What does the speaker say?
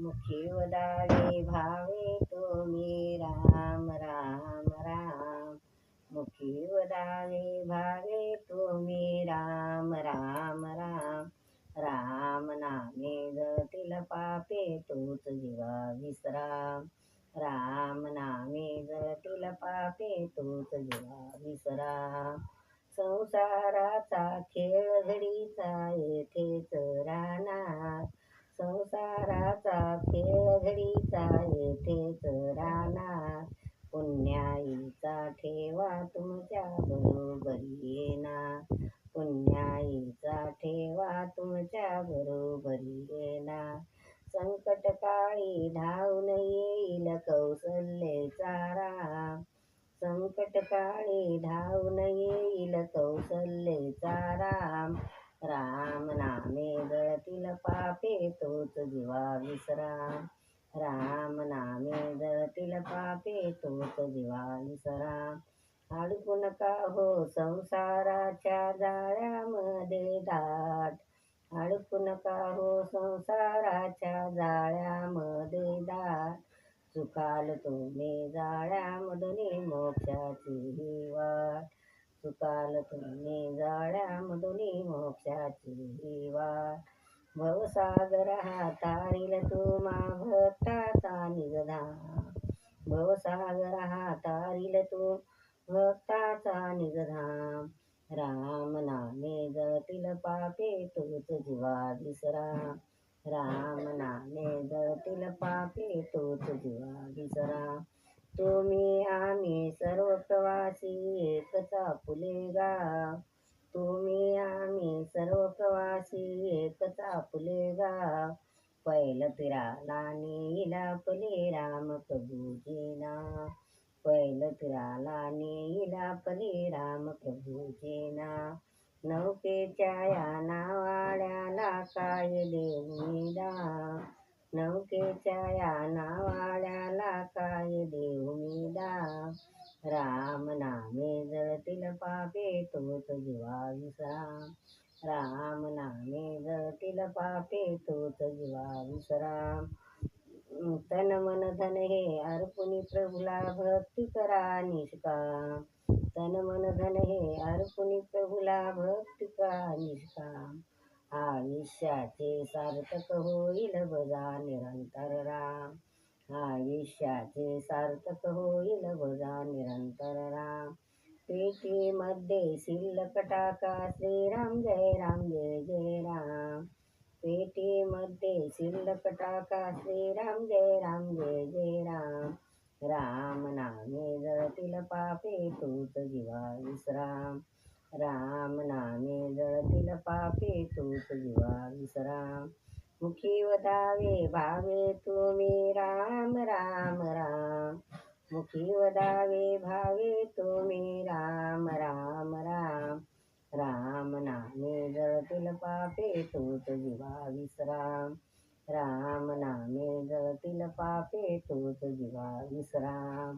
मुखी वदावे भावे तुम्ही. राम राम राम. मुखी वदावे भावे तुम्ही. राम राम राम. राम नामे जतील पापे तोच जीवा विसराम. राम नामे जतील पापे तोच जीवा विसराम. संसाराचा खेळ घडीचा येथे राहणार संसाराचा खेळ घडीचा येथेच राहणार. पुण्याईचा ठेवा तुमच्या बरोबरी येणार. पुण्याईचा ठेवा तुमच्या बरोबरी येणार. संकट काळी धावून येईल कौशल्येचा राम संकट काळी धावून येईल कौशल्येचा राम राम नामे जळतील पापे तोच जीवा विसराम. राम नामे जळतील पापे तोच जीवा विसरा अडकू नका हो संसाराच्या जाळ्यामध्ये दाट? अडकू नका हो संसाराच्या जाळ्यामध्ये दाट? चुकाल तुम्ही जाळ्यामधून मोक्षाची वाट. चुकाल तुम्ही जाळ्यामधून मोक्षाची वाट भवसागर हा तारील तू भक्ताचा निगधा भवसागर हा तारील तू भक्ताचा निगधाम राम नामे जळतील पापे तोच जीवा विसरा. राम नामे जळतील पापे तोच जीवा विसरा. तुम्ही आम्ही सर्व प्रवासी एकचा फुलेगा तुम्ही आम्ही सर्व प्रवासी एकचा फुलेगा पैल फिराला नेला पले राम प्रभूजेना पैल फिराला नेला पले राम प्रभूजेना नौकेच्या या नावाड्याला काय देऊ नौकेच्या या नावाड्या काय देऊ मी दाम राम नामे जळतील पापे तोच जीवा विसराम राम नामे जळतील पापे तोच जीवा विसराम तन मन धन हे अर्पुनी प्रभुला भक्ती करा निष्काम तन मन धन हे अर्पुनी प्रभुला भक्ती करा निष्काम आयुष्याचे सार्थक होईल बजा निरंतर राम. आयुष्याचे सार्थक होईल भुजा निरंतर राम. पेटीमध्ये शिल्लक टाका. श्रीराम जय राम जय जय राम. पेटीमध्ये शिल्लक टाका. श्रीराम जय राम जय जय राम. राम नामे जळतील पापे तूच जीवा विश्राम. राम नामे जळतील पापे तूच जीवा विश्राम. मुखी वदावे भावे तुम्ही मुखी वदावे भावे तुम्ही राम राम राम. राम नामे जळतील पापे तोच जीवा विश्राम. राम नामे जळतील पापे तोच जीवा विश्राम.